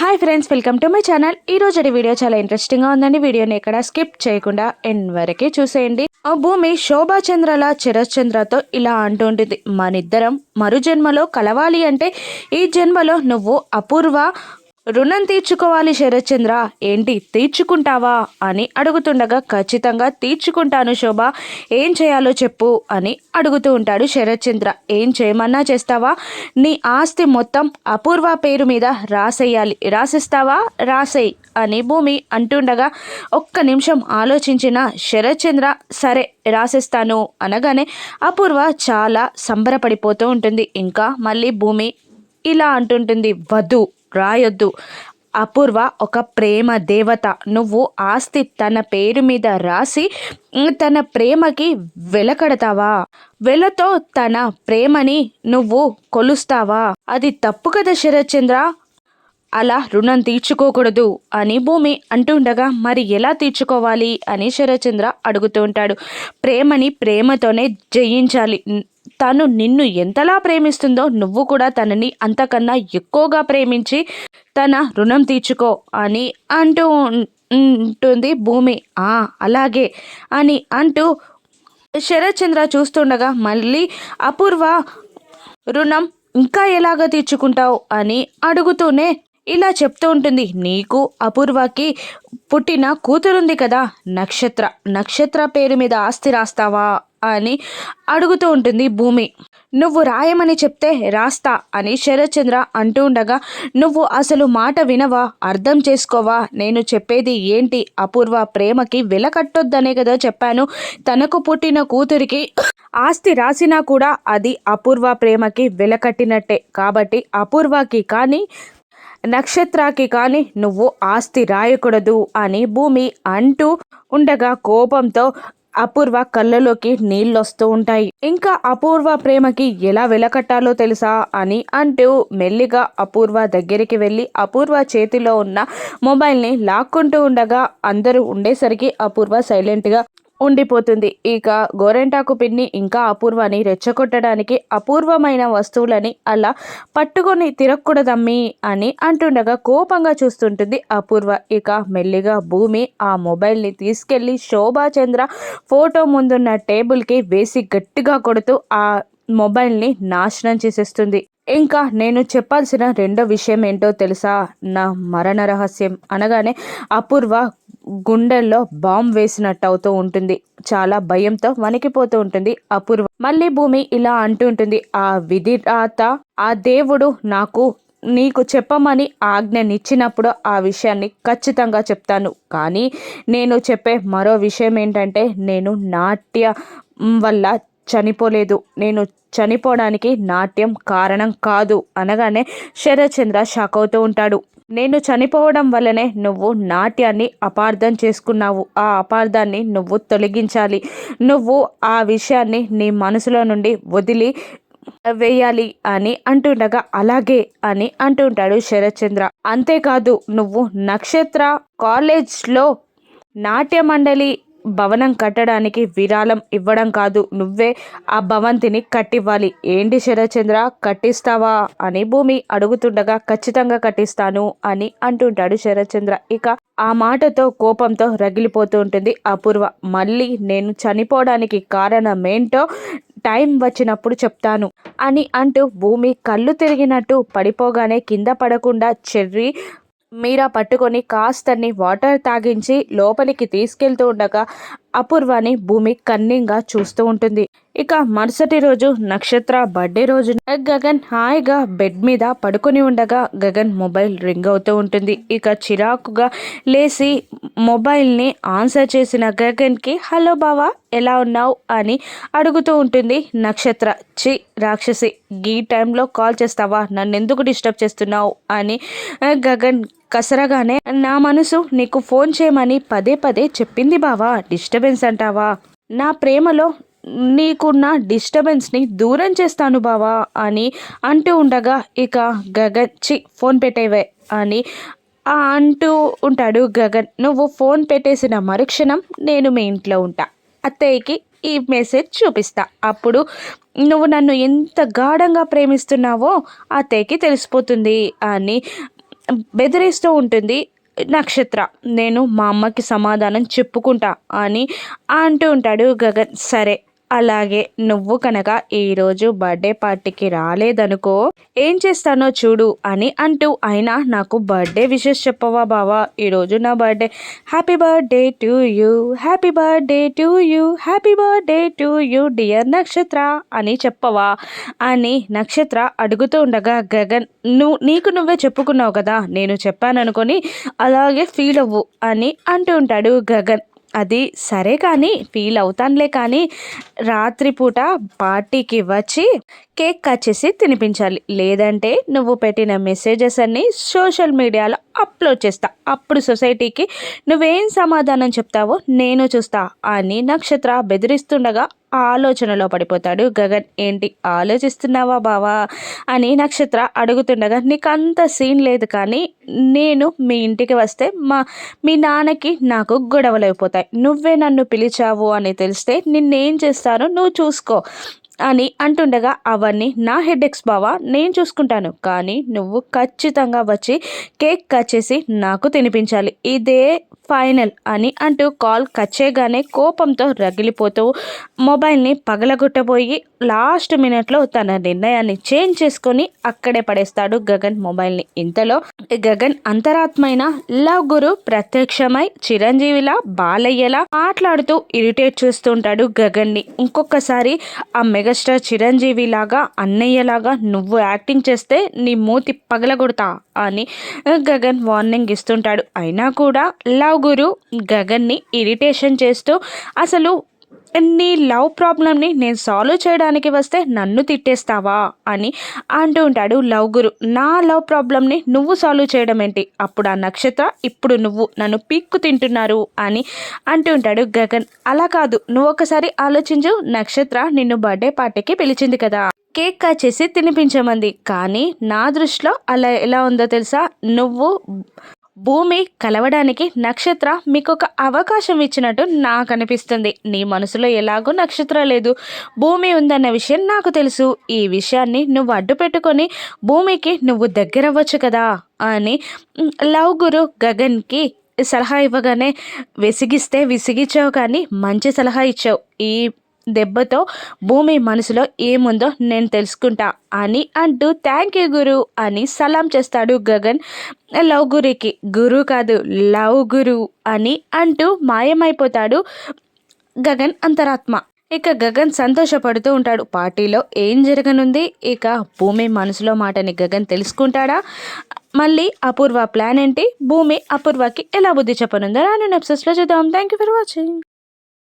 Hi friends welcome to my channel. ఈ రోజు video చాలా ఇంట్రెస్టింగ్గా ఉందండి. వీడియోని ఎక్కడ స్కిప్ చేయకుండా ఎండ్ వరకే చూసేయండి. ఆ భూమి శోభాచంద్రల చిరచంద్రతో ఇలా అంటుంటుంది మనిద్దరం మరు జన్మలో కలవాలి అంటే ఈ జన్మలో నువ్వు అపూర్వ రుణం తీర్చుకోవాలి శరత్చంద్ర. ఏంటి? తీర్చుకుంటావా? అని అడుగుతుండగా ఖచ్చితంగా తీర్చుకుంటాను శోభ. ఏం చేయాలో చెప్పు అని అడుగుతూ ఉంటాడు శరత్చంద్ర. ఏం చేయమన్నా చేస్తావా? నీ ఆస్తి మొత్తం అపూర్వ పేరు మీద రాసేయాలి. రాసిస్తావా? రాసేయ్ అని భూమి అంటుండగా ఒక్క నిమిషం ఆలోచించిన శరత్చంద్ర సరే రాసిస్తాను అనగానే అపూర్వ చాలా సంబరపడిపోతూ ఉంటుంది. ఇంకా మళ్ళీ భూమి ఇలా అంటుంటుంది. వధు రాయొద్దు. అపూర్వ ఒక ప్రేమ దేవత. నువ్వు ఆస్తి తన పేరు మీద రాసి తన ప్రేమకి వెలకడతావా? వెలతో తన ప్రేమని నువ్వు కొలుస్తావా? అది తప్పు కదా శరత్చంద్ర? అలా రుణం తీర్చుకోకూడదు అని భూమి అంటుండగా మరి ఎలా తీర్చుకోవాలి అని శరచంద్ర అడుగుతూ ఉంటాడు. ప్రేమని ప్రేమతోనే జయించాలి. తను నిన్ను ఎంతలా ప్రేమిస్తుందో నువ్వు కూడా తనని అంతకన్నా ఎక్కువగా ప్రేమించి తన రుణం తీర్చుకో అని అంటూ ఉంటుంది భూమి. ఆ అలాగే అని అంటూ శరత్చంద్ర చూస్తుండగా మళ్ళీ అపూర్వ రుణం ఇంకా ఎలాగ తీర్చుకుంటావు అని అడుగుతూనే ఇలా చెప్తూ ఉంటుంది. నీకు అపూర్వకి పుట్టిన కూతురుంది కదా నక్షత్ర. నక్షత్ర పేరు మీద ఆస్తి రాస్తావా? అని అడుగుతూ ఉంటుంది భూమి. నువ్వు రాయమని చెప్తే రాస్తా అని శరత్చంద్ర అంటూ ఉండగా నువ్వు అసలు మాట వినవా? అర్థం చేసుకోవా? నేను చెప్పేది ఏంటి? అపూర్వ ప్రేమకి వెలకట్టొద్దనే కదా చెప్పాను. తనకు పుట్టిన కూతురికి ఆస్తి రాసినా కూడా అది అపూర్వ ప్రేమకి వెలకట్టినట్టే కాబట్టి అపూర్వకి కానీ నక్షత్రాకి కానీ నువ్వు ఆస్తి రాయకూడదు అని భూమి అంటూ ఉండగా కోపంతో అపూర్వ కళ్ళలోకి నీళ్ళొస్తూ ఉంటాయి. ఇంకా అపూర్వ ప్రేమకి ఎలా వెలకట్టాలో తెలుసా అని అంటూ మెల్లిగా అపూర్వ దగ్గరికి వెళ్ళి అపూర్వ చేతిలో ఉన్న మొబైల్ని లాక్కుంటూ ఉండగా అందరూ ఉండేసరికి అపూర్వ సైలెంట్గా ఉండిపోతుంది. ఇక గోరెంటాకు పిన్ని ఇంకా అపూర్వని రెచ్చగొట్టడానికి అపూర్వమైన వస్తువులని అలా పట్టుకొని తిరగకూడదమ్మి అని అంటుండగా కోపంగా చూస్తుంటుంది అపూర్వ. ఇక మెల్లిగా భూమి ఆ మొబైల్ని తీసుకెళ్ళి శోభాచంద్ర ఫోటో ముందున్న టేబుల్కి వేసి గట్టిగా కొడుతూ ఆ మొబైల్ని నాశనం చేసేస్తుంది. ఇంకా నేను చెప్పాల్సిన రెండో విషయం ఏంటో తెలుసా? నా మరణ రహస్యం. అనగానే అపూర్వ గుండెల్లో బాంబ్ వేసినట్టు అవుతూ ఉంటుంది. చాలా భయంతో వణికిపోతూ ఉంటుంది. అపూర్వ మళ్ళీ భూమి ఇలా అంటూ ఉంటుంది. ఆ విధిరాత ఆ దేవుడు నాకు నీకు చెప్పమని ఆజ్ఞనిచ్చినప్పుడు ఆ విషయాన్ని ఖచ్చితంగా చెప్తాను. కానీ నేను చెప్పే మరో విషయం ఏంటంటే నేను నాట్య వల్ల చనిపోలేదు. నేను చనిపోవడానికి నాట్యం కారణం కాదు అనగానే శరత్చంద్ర షాక్ అవుతూ ఉంటాడు. నేను చనిపోవడం వల్లనే నువ్వు నాట్యాన్ని అపార్థం చేసుకున్నావు. ఆ అపార్థాన్ని నువ్వు తొలగించాలి. నువ్వు ఆ విషయాన్ని నీ మనసులో నుండి వదిలి వేయాలి అని అంటుండగా అలాగే అని అంటుంటాడు శరత్చంద్ర. అంతేకాదు నువ్వు నక్షత్ర కాలేజ్లో నాట్య మండలి భవనం కట్టడానికి విరాళం ఇవ్వడం కాదు. నువ్వే ఆ భవంతిని కట్టివ్వాలి. ఏంటి శరచంద్ర కట్టిస్తావా? అని భూమి అడుగుతుండగా ఖచ్చితంగా కట్టిస్తాను అని అంటుంటాడు శరచంద్ర ఇక ఆ మాటతో కోపంతో రగిలిపోతూ ఉంటుంది అపూర్వ. మళ్ళీ నేను చనిపోవడానికి కారణమేంటో టైం వచ్చినప్పుడు చెప్తాను అని అంటూ భూమి కళ్ళు తిరిగినట్టు పడిపోగానే కింద పడకుండా చెర్రీ మీరా పట్టుకొని కాస్తని వాటర్ తాగించి లోపలికి తీసుకెళ్తూ ఉండగా అపూర్వాని భూమి కన్నింగా చూస్తూ ఉంటుంది. ఇక మరుసటి రోజు నక్షత్ర బర్త్డే రోజు గగన్ హాయిగా బెడ్ మీద పడుకొని ఉండగా గగన్ మొబైల్ రింగ్ అవుతూ ఉంటుంది. ఇక చిరాకుగా లేచి మొబైల్ని ఆన్సర్ చేసిన గగన్కి హలో బావా ఎలా ఉన్నావు? అని అడుగుతూ ఉంటుంది నక్షత్ర. చి రాక్షసి ఈ టైంలో కాల్ చేస్తావా? నన్ను ఎందుకు డిస్టర్బ్ చేస్తున్నావు? అని గగన్ కసరగానే నా మనసు నీకు ఫోన్ చేయమని పదే పదే చెప్పింది బావా డిస్టర్బెన్స్ అంటావా? నా ప్రేమలో నీకున్న డిస్టర్బెన్స్ని దూరం చేస్తాను బావా అని అంటూ ఉండగా ఇక గగన్ చి ఫోన్ పెట్టేవే అని అంటూ ఉంటాడు గగన్. నువ్వు ఫోన్ పెట్టేసిన మరుక్షణం నేను మీ ఇంట్లో ఉంటా. అత్తయ్యకి ఈ మెసేజ్ చూపిస్తా. అప్పుడు నువ్వు నన్ను ఎంత గాఢంగా ప్రేమిస్తున్నావో అత్తయ్యకి తెలిసిపోతుంది అని బెదిరిస్తూ ఉంటుంది నక్షత్ర నేను మా అమ్మకి సమాధానం చెప్పుకుంటా అని అంటూ ఉంటాడు గగన్. సరే. అలాగే నువ్వు కనుక ఈరోజు బర్త్డే పార్టీకి రాలేదనుకో ఏం చేస్తానో చూడు అని అంటూ అయినా నాకు బర్త్డే విషెస్ చెప్పవా బావా? ఈరోజు నా birthday. Happy birthday to you. Happy birthday to you. Happy birthday to you dear Nakshatra అని చెప్పవా? అని నక్షత్ర అడుగుతూ ఉండగా గగన్ నువ్వు నీకు నువ్వే చెప్పుకున్నావు కదా నేను చెప్పాననుకొని అలాగే ఫీల్ అవ్వు అని అంటూ ఉంటాడు గగన్. అది సరే కానీ ఫీల్ అవుతానులే కానీ రాత్రిపూట పార్టీకి వచ్చి కేక్ కట్ చేసి తినిపించాలి. లేదంటే నువ్వు పెట్టిన మెసేజెస్ అన్నీ సోషల్ మీడియాలో అప్లోడ్ చేస్తా. అప్పుడు సొసైటీకి నువ్వేం సమాధానం చెప్తావో నేను చూస్తా అని నక్షత్ర బెదిరిస్తుండగా ఆలోచనలో పడిపోతాడు గగన్. ఏంటి ఆలోచిస్తున్నావా బావా అని నక్షత్ర అడుగుతుండగా నీకంత సీన్ లేదు కానీ నేను మీ ఇంటికి వస్తే మా మీ నాన్నకి నాకు గొడవలు అయిపోతాయి నువ్వే నన్ను పిలిచావు అని తెలిస్తే నిన్నేం చేస్తానో నువ్వు చూసుకో. అని అంటుండగా అవన్నీ నా హెడెక్స్ బావా నేను చూసుకుంటాను. కానీ నువ్వు ఖచ్చితంగా వచ్చి కేక్ కట్ చేసి నాకు తినిపించాలి. ఇదే ఫైనల్ అని అంటూ కాల్ కచ్చేగానే కోపంతో రగిలిపోతూ మొబైల్ని పగలగొట్టబోయి లాస్ట్ మినిట్లో తన నిర్ణయాన్ని చేంజ్ చేసుకొని అక్కడే పడేస్తాడు గగన్ మొబైల్ని. ఇంతలో గగన్ అంతరాత్మైన లవ్ గురు ప్రత్యక్షమై చిరంజీవిలా బాలయ్యలా మాట్లాడుతూ ఇరిటేట్ చేస్తుంటాడు గగన్ని. ఇంకొకసారి ఆ మెగాస్టార్ చిరంజీవి లాగా అన్నయ్యలాగా నువ్వు యాక్టింగ్ చేస్తే నీ మూతి పగలగొడతా అని గగన్ వార్నింగ్ ఇస్తుంటాడు. అయినా కూడా లవ్ గురు గగన్ని ఇరిటేషన్ చేస్తూ అసలు నీ లవ్ ప్రాబ్లమ్ని నేను సాల్వ్ చేయడానికి వస్తే నన్ను తిట్టేస్తావా? అని అంటూ ఉంటాడు లవ్ గురు. నా లవ్ ప్రాబ్లమ్ని నువ్వు సాల్వ్ చేయడం ఏంటి? అప్పుడు ఆ నక్షత్ర ఇప్పుడు నువ్వు నన్ను పీక్కు తింటున్నారు అని అంటూ ఉంటాడు గగన్. అలా కాదు నువ్వు ఒకసారి ఆలోచించు నక్షత్ర నిన్ను బర్త్డే పార్టీకి పిలిచింది కదా. కేక్ కట్ చేసి తినిపించమంది. కానీ నా దృష్టిలో అలా ఎలా ఉందో తెలుసా? నువ్వు భూమి కలవడానికి నక్షత్ర మీకు ఒక అవకాశం ఇచ్చినట్టు నాకు అనిపిస్తుంది. నీ మనసులో ఎలాగో నక్షత్ర లేదు. భూమి ఉందన్న విషయం నాకు తెలుసు. ఈ విషయాన్ని నువ్వు అడ్డు పెట్టుకొని భూమికి నువ్వు దగ్గరవ్వచ్చు కదా అని లవ్ గురు గగన్కి సలహా ఇవ్వగానే విసిగిస్తే విసిగించావు కానీ మంచి సలహా ఇచ్చావు. ఈ దెబ్బతో భూమి మనసులో ఏముందో నేను తెలుసుకుంటా అని అంటూ థ్యాంక్ యూ గురు అని సలాం చేస్తాడు గగన్. లవ్ గురికి గురు కాదు లవ్ గురు అని అంటూ మాయమైపోతాడు గగన్ అంతరాత్మ. ఇక గగన్ సంతోషపడుతూ ఉంటాడు. పార్టీలో ఏం జరగనుంది? ఇక భూమి మనసులో మాటని గగన్ తెలుసుకుంటాడా? మళ్ళీ అపూర్వ ప్లాన్ ఏంటి? భూమి అపూర్వకి ఎలా బుద్ధి చెప్పనుందో రాను నెప్సెస్లో చూద్దాం. Thank you for watching